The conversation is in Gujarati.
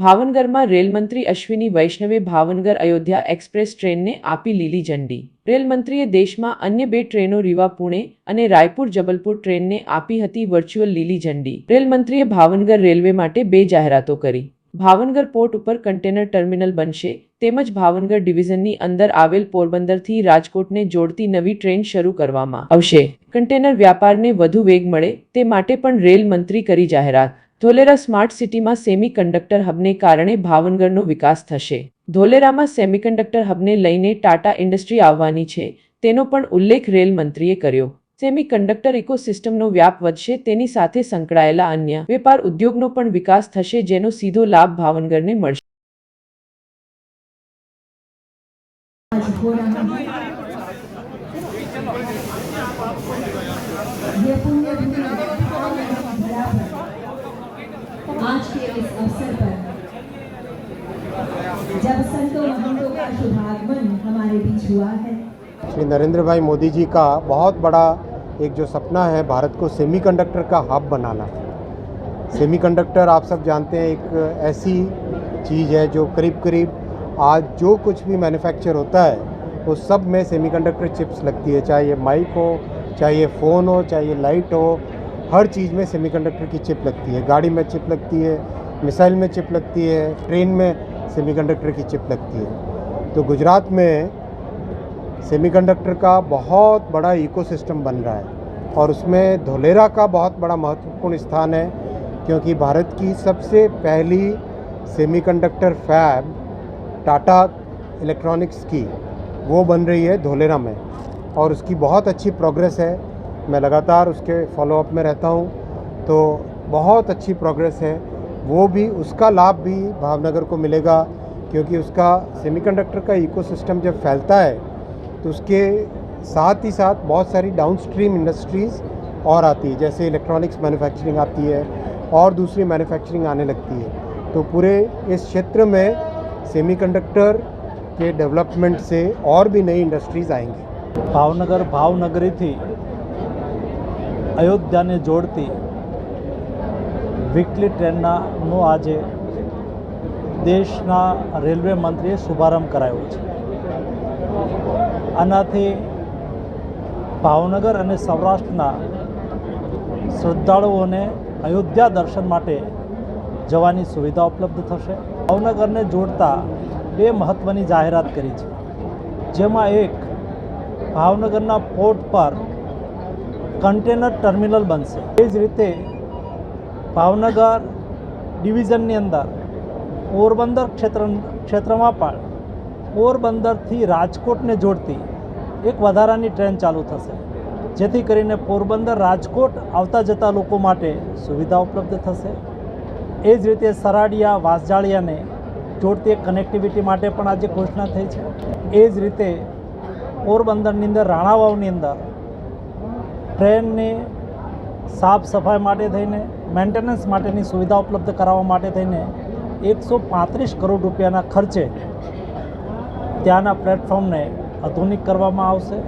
ભાવનગરમાં રેલમંત્રી અશ્વિની વૈષ્ણવે ભાવનગર અયોધ્યા એક્સપ્રેસ ટ્રેનને આપી લીલી ઝંડી. રેલમંત્રીએ દેશમાં અન્ય બે ટ્રેનો રીવા પુણે અને રાયપુર જબલપુર ટ્રેનને આપી હતી વર્ચ્યુઅલ લીલી ઝંડી. રેલમંત્રીએ ભાવનગર રેલવે માટે બે જાહેરાતો કરી. ભાવનગર પોર્ટ ઉપર કન્ટેનર ટર્મિનલ બનશે, તેમજ ભાવનગર ડિવિઝનની અંદર આવેલ પોરબંદરથી રાજકોટને જોડતી નવી ટ્રેન શરૂ કરવામાં આવશે. કન્ટેનર વ્યાપારને વધુ વેગ મળે તે માટે પણ રેલ મંત્રી કરી જાહેરાત. ધોલેરા સ્માર્ટ સિટીમાં સેમી કંડક્ટર હબને કારણે ભાવનગરનો વિકાસ થશે. ધોલેરામાં સેમિકન્ડક્ટર હબને લઈને ટાટા ઇન્ડસ્ટ્રી આવવાની છે, તેનો પણ ઉલ્લેખ રેલ મંત્રીએ કર્યો. સેમિકન્ડક્ટર ઇકોસિસ્ટમનો વ્યાપ વધશે, તેની સાથે સંકળાયેલા અન્ય વેપાર ઉદ્યોગનો પણ વિકાસ થશે, જેનો સીધો લાભ ભાવનગરને મળશે. જે પુણ્ય के इस अवसर पर जब महंतों का शुभागमन हमारे बीच हुआ है। श्री नरेंद्र भाई मोदी जी का बहुत बड़ा एक जो सपना है, भारत को सेमीकंडक्टर का हब बनाना। सेमीकंडक्टर आप सब जानते हैं, एक ऐसी चीज़ है जो करीब करीब आज जो कुछ भी मैन्युफैक्चर होता है, वो सब में सेमीकंडक्टर चिप्स लगती है। चाहे ये माइक हो, चाहे ये फ़ोन हो, चाहे ये लाइट हो हर चीज़ में सेमीकंडक्टर की चिप लगती है। गाड़ी में चिप लगती है मिसाइल में चिप लगती है ट्रेन में सेमीकंडक्टर की चिप लगती है। तो गुजरात में सेमीकंडक्टर का बहुत बड़ा इकोसिस्टम बन रहा है और उसमें धोलेरा का बहुत बड़ा महत्वपूर्ण स्थान है क्योंकि भारत की सबसे पहली सेमीकंडक्टर फैब टाटा इलेक्ट्रॉनिक्स की वो बन रही है धोलेरा में और उसकी बहुत अच्छी प्रोग्रेस है। मैं लगातार उसके फॉलोअप में रहता हूँ तो बहुत अच्छी प्रोग्रेस है वो भी उसका लाभ भी भावनगर को मिलेगा क्योंकि उसका सेमीकंडक्टर का इकोसिस्टम जब फैलता है तो उसके साथ ही साथ बहुत सारी डाउनस्ट्रीम इंडस्ट्रीज़ और आती है जैसे इलेक्ट्रॉनिक्स मैन्युफैक्चरिंग आती है और दूसरी मैन्युफैक्चरिंग आने लगती है तो पूरे इस क्षेत्र में सेमीकंडक्टर के डेवलपमेंट से और भी नई इंडस्ट्रीज़ आएंगी ભાવનગર ભાવનગરીથી અયોધ્યાને જોડતી વીકલી ટ્રેનનાનો આજે દેશના રેલવે મંત્રીએ શુભારંભ કરાયો છે. આનાથી ભાવનગર અને સૌરાષ્ટ્રના શ્રદ્ધાળુઓને અયોધ્યા દર્શન માટે જવાની સુવિધા ઉપલબ્ધ થશે. ભાવનગરને જોડતા બે મહત્ત્વની જાહેરાત કરી છે. જેમાં એક ભાવનગરના પોર્ટ પર કન્ટેનર ટર્મિનલ બનશે. એ જ રીતે ભાવનગર ડિવિઝનની અંદર, પોરબંદર ક્ષેત્ર, ક્ષેત્રમાં પણ પોરબંદરથી રાજકોટને જોડતી એક વધારાની ટ્રેન ચાલુ થશે. જેથી કરીને પોરબંદર, રાજકોટ આવતા જતા લોકો માટે સુવિધા ઉપલબ્ધ થશે. એ જ રીતે સરાડિયા, વાસજાળિયાને જોડતી કનેક્ટિવિટી માટે પણ આજે ઘોષણા થઈ છે. એ જ રીતે પોરબંદરની અંદર રાણાવાવની અંદર ટ્રેનને સાફ સફાઈ માટે થઈને મેન્ટેનન્સ માટેની સુવિધા ઉપલબ્ધ કરાવવા માટે થઈને એકસો પાંત્રીસ કરોડ રૂપિયાના ખર્ચે ત્યાંના પ્લેટફોર્મને આધુનિક કરવામાં આવશે.